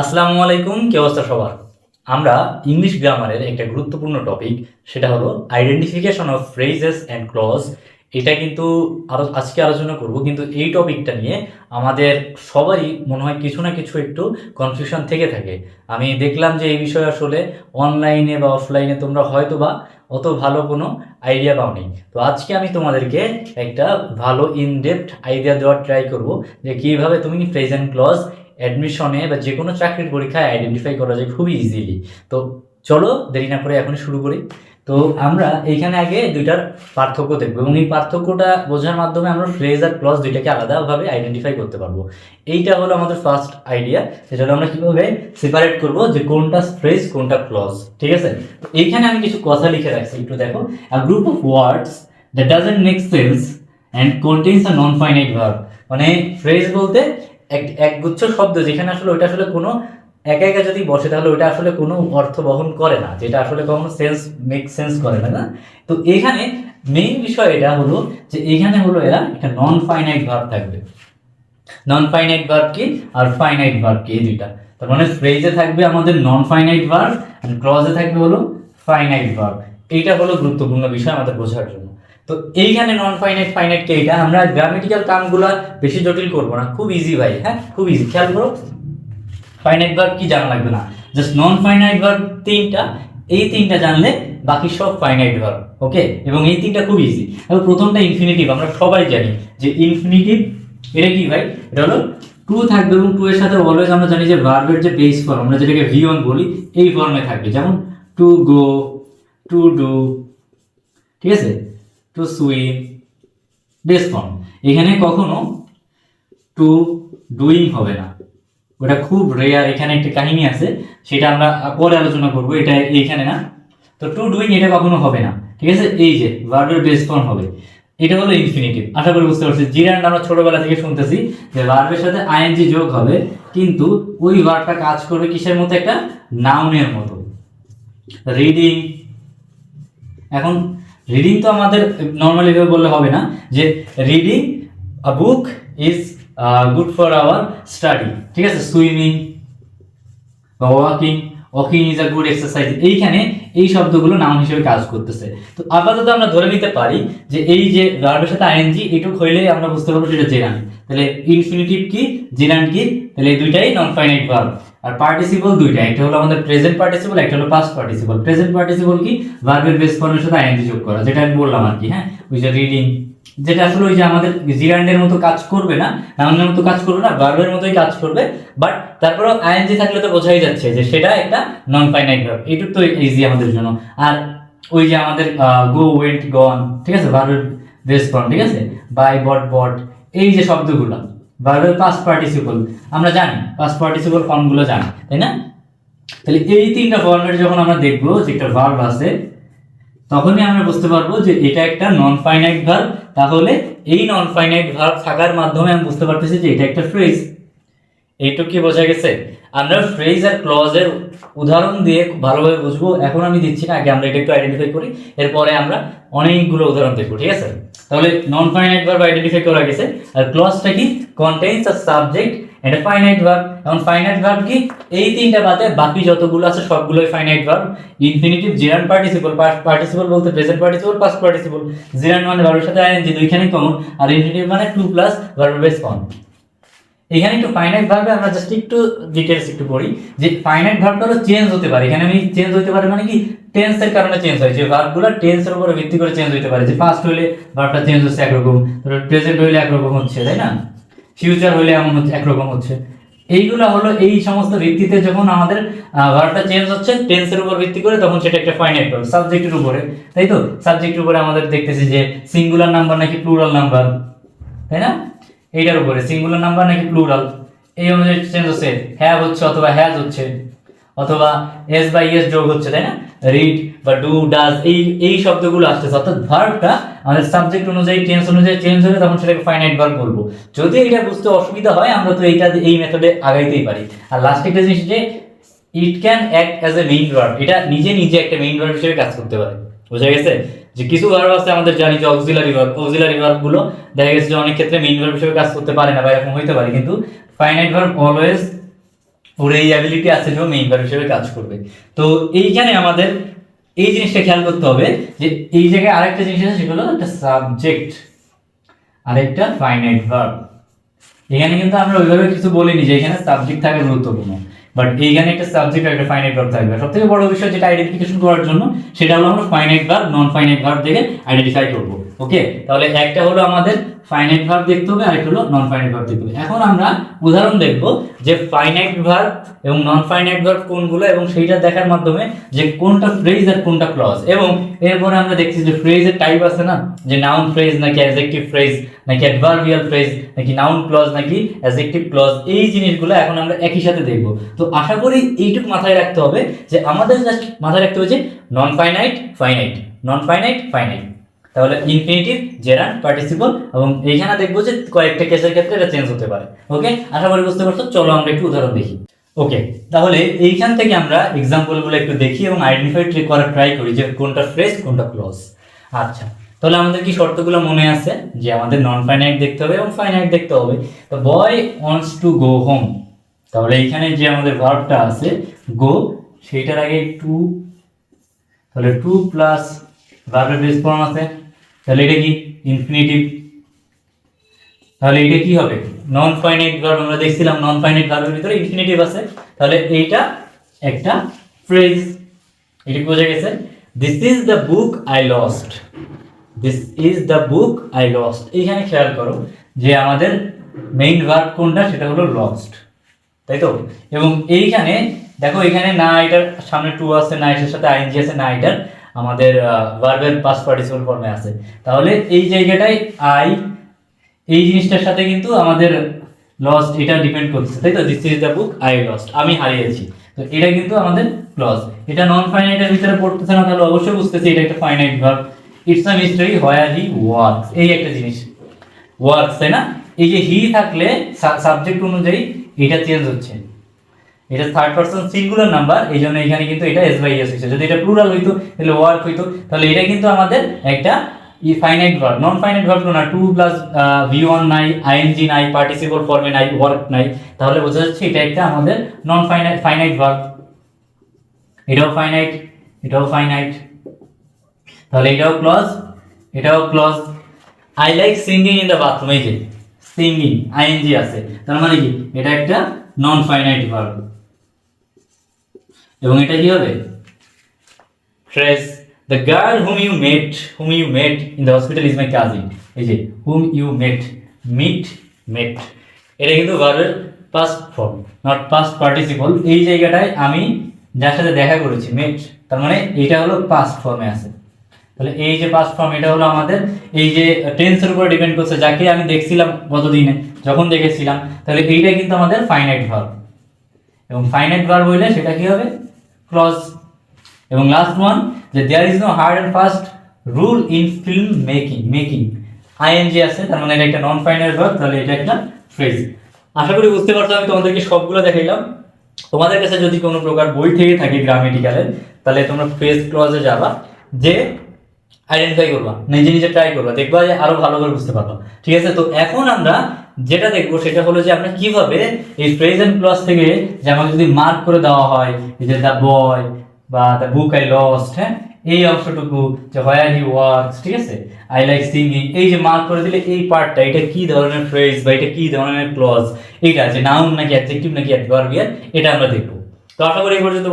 আসসালামু আলাইকুম, কি অবস্থা সবার? আমরা ইংলিশ গ্রামারের একটা গুরুত্বপূর্ণ টপিক সেটা হলো identification of phrases and clause এটা কিন্তু আরও আজকে আলোচনা করব, কিন্তু এই টপিকটা নিয়ে আমাদের সবারই মনে হয় কিছু না কিছু একটু কনফিউশন থেকে থাকে। আমি দেখলাম যে এই বিষয়ে আসলে অনলাইনে বা অফলাইনে তোমরা হয়তো বা অত ভালো কোনো আইডিয়া পাওনি। তো আজকে আমি তোমাদেরকে একটা ভালো ইনডেপথ আইডিয়া দেওয়ার ট্রাই করব, যে কীভাবে তুমি ফ্রেজ অ্যান্ড ক্লজ অ্যাডমিশনে বা যে কোনো চাকরির পরীক্ষায় আইডেন্টিফাই করা যায় খুবই ইজিলি তো চলো দেরি না করে এখন শুরু করি। তো আমরা এইখানে আগে দুইটার পার্থক্য দেখব এবং এই পার্থক্যটা বোঝার মাধ্যমে আমরা ফ্রেজ আর ক্লজ দুইটাকে আলাদাভাবে আইডেন্টিফাই করতে পারব। এইটা হলো আমাদের ফার্স্ট আইডিয়া সেটা হলো আমরা কীভাবে সেপারেট করব যে কোনটা ফ্রেজ কোনটা ক্লজ ঠিক আছে? এইখানে আমি কিছু কথা লিখে রাখছি, একটু দেখো। A group of words that doesn't make sense and contains a non finite verb মানে ফ্রেজ বলতে একগুচ্ছ শব্দ যেখানে আসলে ওইটা আসলে কোনো, একা একা যদি বসে তাহলে ওইটা আসলে কোনো অর্থ বহন করে না, যেটা আসলে কখনো সেন্স মেক সেন্স করে না না? তো এখানে মেইন বিষয় এটা হলো যে এখানে হলো এরা একটা নন ফাইনাইট ভার্ব থাকবে। নন ফাইনাইট ভার্ব কি আর ফাইনাইট ভার্ব কি, এই দুইটা। তার মানে ফ্রেজে থাকবে আমাদের নন ফাইনাইট ভার্ব আর ক্লজে থাকবে হলো ফাইনাইট ভার্ব এইটা হলো গুরুত্বপূর্ণ বিষয় আমাদের বোঝার জন্য। তো এইখানে নন ফাইনাইট কে এটা আমরা গ্রামেটিক্যাল কামগুলো বেশি জটিল করব না। খুব ইজি ভাই হ্যাঁ? খুব ইজি খেয়াল করো। ফাইনাইট ভার্ব কি জানা লাগবে না। জাস্ট নন ফাইনাইট ভার্ব তিনটা, এই তিনটা জানলে বাকি সব ফাইনাইট ভার্ব ওকে এবং এই তিনটা খুব ইজি এবং প্রথমটা ইনফিনিটিভ আমরা সবাই জানি যে ইনফিনিটিভ এটা কি ভাই? এটা হলো টু থাকবে এবং টু এর সাথে অলওয়েজ আমরা জানি যে ভার্বের যে বেস ফর্ম আমরা যেটাকে ভি ওয়ান বলি, এই ফর্মে থাকবে। যেমন টু গো টু ডু ঠিক আছে? টু সুইম বেস ফর্ম এখানে কখনো টু ডুইং হবে না। ওটা খুব রেয়ার এখানে একটা কাহিনী আছে, সেটা আমরা পরে আলোচনা করব। এটা এইখানে না। তো টু ডুইং এটা কখনো হবে না। ঠিক আছে? এই যে ভার্বের বেস ফর্ম হবে। এটা হলো ইনফিনিটিভ আশা করি বুঝতে পারছি। জিরান্ড আমরা ছোটবেলা থেকে শুনতেছি যে ভার্বের সাথে আইএনজি যোগ হবে, কিন্তু ওই ভার্বটা কাজ করবে কিসের মতো? একটা নাউনের মতো। রিডিং এখন রিডিং তো আমাদের নর্মালি ভাবে বললে হবে না, যে reading a book is good for our study ঠিক আছে? সুইমিং বা walking walking is a good exercise এইখানে এই শব্দগুলো নাউন হিসেবে কাজ করতেছে। তো আপাতত আমরা ধরে নিতে পারি যে এই যে ভার্বের সাথে আইএনজি এটুক হইলে আমরা বুঝতে পারব সেটা জেরান তাহলে ইনফিনিটিভ কি জেরান কি, তাহলে দুইটাই নন ফাইনাইট ভার্ব আর পার্টিসিপল দুইটা, একটা হলো আমাদের প্রেজেন্ট পার্টিসিপল একটা হলো পাস্ট পার্টিসিপল প্রেজেন্ট পার্টিসিপল কি? ভার্বের বেস ফর্মের সাথে আইএনজি যোগ করা, যেটা আমি বললাম আর কি হ্যাঁ? ওই যে রিডিং যেটা আসলে ওই যে আমাদের জিরান্ডের মতো কাজ করবে না নাউনের মতো কাজ করবে না ভার্বের মতোই কাজ করবে বাট তারপরে আইএনজি থাকলে তো বোঝাই যাচ্ছে যে সেটা একটা নন ফাইনাইট ভার্ব এইটুক তো ইজি আমাদের জন্য। আর ওই যে আমাদের গো ওয়েন্ট গন ঠিক আছে? ভার্বের বেস ফর্ম ঠিক আছে? বাই বট বট এই যে শব্দগুলো। ভার্বের পাস্ট পার্টিসিপল আমরা জানি পাস্ট পার্টিসিপল ফর্মগুলো জানি, তাই না? তাহলে এই তিনটা ফর্মেট যখন আমরা দেখব যে একটা ভার্ব আছে, তখনই আমরা বুঝতে পারব যে এটা একটা নন ফাইনাইট ভার্ব তাহলে এই নন ফাইনাইট ভার্ব থাকার মাধ্যমে আমি বুঝতে পারতেছি যে এটা একটা ফ্রেজ এইটুকু কি বোঝা গেছে? আমরা ফ্রেজ আর ক্লজের উদাহরণ দিয়ে খুব ভালোভাবে বুঝব। এখন আমি দিচ্ছি না, আগে আমরা এটা একটু আইডেন্টিফাই করি, এরপরে আমরা অনেকগুলো উদাহরণ দেখব, ঠিক আছে? তাহলে নন ফাইনাইট ভার্ব আইডেন্টিফাই করা গেছে। আর ক্লজটা কি? কন্টেইনস আ সাবজেক্ট এটা ফাইনাইট ভার্ব এখন ফাইনাইট ভার্ব কি? এই তিনটা বাদে বাকি যতগুলো আছে সবগুলোই finite verb infinitive gerund participle participle বলতে present participle past participle gerund মানে ভার্বের সাথে আইএনজি দুইখানে কমন আর ইনফিনিটিভ মানে টু প্লাস ভার্বের বেস ফর্ম এখানে একটু ফাইনাইট ভার্বে আমরা জাস্ট একটু ডিটেলস একটু পড়ি, যে ফাইনাইট ভার্বটা হলো চেঞ্জ হতে পারে। এখানে আমি চেঞ্জ হতে পারে মানে কি? টেন্সের কারণে চেঞ্জ হয়। যে ভার্বগুলো টেন্সের উপরে ভিত্তি করে চেঞ্জ হতে পারে। যে ফার্স্ট হলে ভার্বটা চেঞ্জ হচ্ছে একরকম প্রেজেন্ট হলে একরকম হচ্ছে, তাই না? ফিউচার হলে এমন হচ্ছে, একরকম হচ্ছে। এইগুলো হলো এই সমস্ত ভিত্তিতে যখন আমাদের ভার্বটা চেঞ্জ হচ্ছে টেন্সের উপর ভিত্তি করে তখন সেটা একটা ফাইনাইট ভার্ব সাবজেক্টের উপরে। তাই তো? সাবজেক্টের উপরে আমাদের দেখতেছি যে সিঙ্গুলার নাম্বার নাকি প্লুরাল নাম্বার তাই না? এইটার উপরে সিঙ্গুলার নাম্বার নাকি প্লুরাল এই অনুযায়ী চেঞ্জ হচ্ছে হ্যাভ হচ্ছে অথবা হ্যাজ হচ্ছে, অথবা এস বাই এস যোগ হচ্ছে, তাই না? রিড বা ডু ডাজ এই এই শব্দগুলো আসতেছে। অর্থাৎ ভার্বটা আমাদের সাবজেক্ট অনুযায়ী টেন্স অনুযায়ী চেঞ্জ হলে তখন সেটাকে ফাইনাইট ভার্ব বলব। যদি এটা বুঝতে অসুবিধা হয়, আমরা তো এইটা, এই মেথডে আগাইতেই পারি। আর লাস্ট একটা জিনিস যে it can act as a main verb এটা নিজে নিজে একটা মেইন ভার্ব হিসেবে কাজ করতে পারে। বোঝা গেছে? যে কিছু ভার্ব আছে আমাদের জানি যে অক্সিলারি ভার্ব অক্সিলারি ভার্বগুলো দেখা গেছে যে অনেক ক্ষেত্রে মেইন ভার্ব হিসেবে কাজ করতে পারে না বা এরকম হইতে পারে, কিন্তু ফাইনাইট ভার্ব অলওয়েজ ওর এই অ্যাবিলিটি আছে যে মেইন ভার্ব হিসেবে কাজ করবে। তো এইখানে আমাদের এই জিনিসটা খেয়াল করতে হবে যে এই জায়গায় আরেকটা জিনিস আছে, সেটা হলো একটা সাবজেক্ট আরেকটা ফাইনাইট ভার্ব এখানে কিন্তু আমরা ওইভাবে কিছু বলিনি যে এখানে সাবজেক্ট থাকা গুরুত্বপূর্ণ। বাট এইখানে একটা সাবজেক্ট একটা ফাইনাইট ভার্ব থাকবে। সব থেকে বড় বিষয় যেটা আইডেন্টিফিকেশন করার জন্য, সেটা হলো আমরা finite verb non finite verb দেখে আইডেন্টিফাই করব। ওকে তাহলে একটা হলো আমাদের ফাইনাইট ভার্ব দেখতে হবে, আরেকটা হলো নন ফাইনাইট ভার্ব দেখতে হবে। এখন আমরা উদাহরণ দেখব যে ফাইনাইট ভার্ব এবং নন ফাইনাইট ভার্ব কোনগুলো এবং সেইটা দেখার মাধ্যমে যে কোনটা ফ্রেজ আর কোনটা ক্লজ এবং এরপরে আমরা দেখছি যে ফ্রেজের টাইপ আছে না, যে নাউন ফ্রেজ নাকি অ্যাডজেক্টিভ ফ্রেজ নাকি অ্যাডভার্বিয়াল ফ্রেজ নাকি নাউন ক্লজ নাকি অ্যাডজেক্টিভ ক্লজ এই জিনিসগুলো এখন আমরা একই সাথে দেখব। তো আশা করি এইটুকু মাথায় রাখতে হবে যে আমাদের জাস্ট মাথায় রাখতে হবে যে non finite finite non finite finite তাহলে ইনফিনিটিভ জেরান পার্টিসিপল এবং এইখানে দেখব যে কয়েকটা কেসের ক্ষেত্রে এটা চেঞ্জ হতে পারে। ওকে আশা করি বুঝতে পারছ? চলো আমরা একটু উদাহরণ দেখি। ওকে তাহলে এইখান থেকে আমরা এক্সাম্পলগুলো একটু দেখি এবং আইডেন্টিফাই করার ট্রাই করি যে কোনটা ফ্রেজ কোনটা ক্লজ আচ্ছা তাহলে আমাদের কি শর্তগুলো মনে আছে? যে আমাদের নন ফাইনাইট দেখতে হবে এবং ফাইনাইট দেখতে হবে। তো boy wants to go home তাহলে এইখানে যে আমাদের ভার্বটা আছে গো সেইটার আগে টু তাহলে টু প্লাস ভার্বের বেস ফর্ম আছে। তাহলে এটা কি? ইনফিনিটিভ তাহলে এটা কি হবে? নন ফাইনাইট ভার্ব আমরা দেখছিলাম নন ফাইনাইট ভার্বের ভিতরে ইনফিনিটিভ আছে। তাহলে এইটা একটা ফ্রেজ এটা বোঝা গেছে? This is the book I lost this is the book I lost এইখানে খেয়াল করো যে আমাদের মেইন ভার্ব কোনটা, সেটা হলো লস্ট তাই তো? এবং এইখানে, দেখো এখানে না এটার সামনে টু আছে, না এটার সাথে আইএনজি আছে, না এটার। আমাদের ভার্বের পাস পার্টিসিপাল ফর্মে আছে। তাহলে এই জায়গাটায় আই এই জিনিসটার সাথে কিন্তু আমাদের লস্ট এটা ডিপেন্ড করছে তাই তো? This is the book I lost আমি হারিয়েছি। তো এটা কিন্তু আমাদের ক্লজ এটা নন ফাইনাইটের ভিতরে পড়তেছে না, তাহলে অবশ্যই বুঝতেছি এটা একটা finite verb it's a mystery where he works এই একটা জিনিস। ওয়ার্কস তাই না? এই যে হি থাকলে সাবজেক্ট অনুযায়ী এটা চেঞ্জ হচ্ছে। এটা থার্ড পার্সন সিঙ্গুলার নাম্বার এই জন্য এখানে কিন্তু এটা এস বাই এস হয়েছে। যদি এটা প্লুরাল হইতো, তাহলে ওয়ার্ক হইতো। তাহলে এটা কিন্তু আমাদের একটা ই finite verb non finite verb না টু প্লাস ভি ওয়ান নাই আইএনজি নাই পার্টিসিপল ফর্মে নাই ওয়ার্ক নাই। তাহলে বোঝা যাচ্ছে এটা একটা আমাদের নন ফাইনাইট ফাইনাইট ভার্ব এটাও ফাইনাইট এটাও ফাইনাইট তাহলে এটাও ক্লজ এটাও clause I like singing in the bathroom এই যে সিঙ্গিং আইএনজি আছে। তার মানে কি? এটা একটা নন ফাইনাইট ভার্ব এবং এটা কি হবে? Phrase the girl whom you met whom you met in the hospital is my cousin এই যে হুম ইউ মেট মিট মেট এটা কিন্তু ভার্বের past form not past participle এই জায়গাটায় আমি যার সাথে দেখা করেছি মেট তার মানে এটা হলো পাস্ট ফর্মে আছে। তাহলে এই যে পাস্ট ফর্ম এটা হলো আমাদের এই যে টেন্সের উপর ডিপেন্ড করছে, যাকে আমি দেখছিলাম গতদিনে, যখন দেখেছিলাম, তাহলে এইটা কিন্তু আমাদের ফাইনাইট ভার্ব এবং ফাইনাইট ভার্ব হইলে সেটা কি হবে? ক্লজ এবং লাস্ট ওয়ান যে there is no hard and fast rule in film making making ING আছে, তার মানে এটা একটা নন ফাইনাইট ভার্ব তাহলে এটা একটা ফ্রেজ আশা করি বুঝতে পারছ, আমি তোমাদেরকে সবগুলো দেখাইলাম। তোমাদের কাছে যদি কোনো প্রকার বই থেকে থাকে গ্রামেটিক্যালের তাহলে তোমরা ফ্রেজ ক্লজে যাবা, যে আইডেন্টিফাই করবা, নিজে নিজে ট্রাই করবা, দেখবা যে আরও ভালো করে বুঝতে পারবা। ঠিক আছে, তো এখন আমরা যেটা দেখব সেটা হলো যে আমরা কীভাবে এই ফ্রেজ এন্ড ক্লজ থেকে যে আমাকে যদি মার্ক করে দেওয়া হয় যে দ্য বয় বা দ্য বুক আই লস্ট হ্যাঁ? এই অংশটুকু যে হোয়ার হি ওয়ার্কস ঠিক আছে? আই লাইক সিঙ্গিং এই যে মার্ক করে দিলে এই পার্টটা এটা কি ধরনের ফ্রেজ বা এটা কি ধরনের ক্লজ এইটা যে নাউন নাকি অ্যাডজেক্টিভ নাকি অ্যাডভার্বিয়াল এটা আমরা দেখব। তো আশা করি এই পর্যন্ত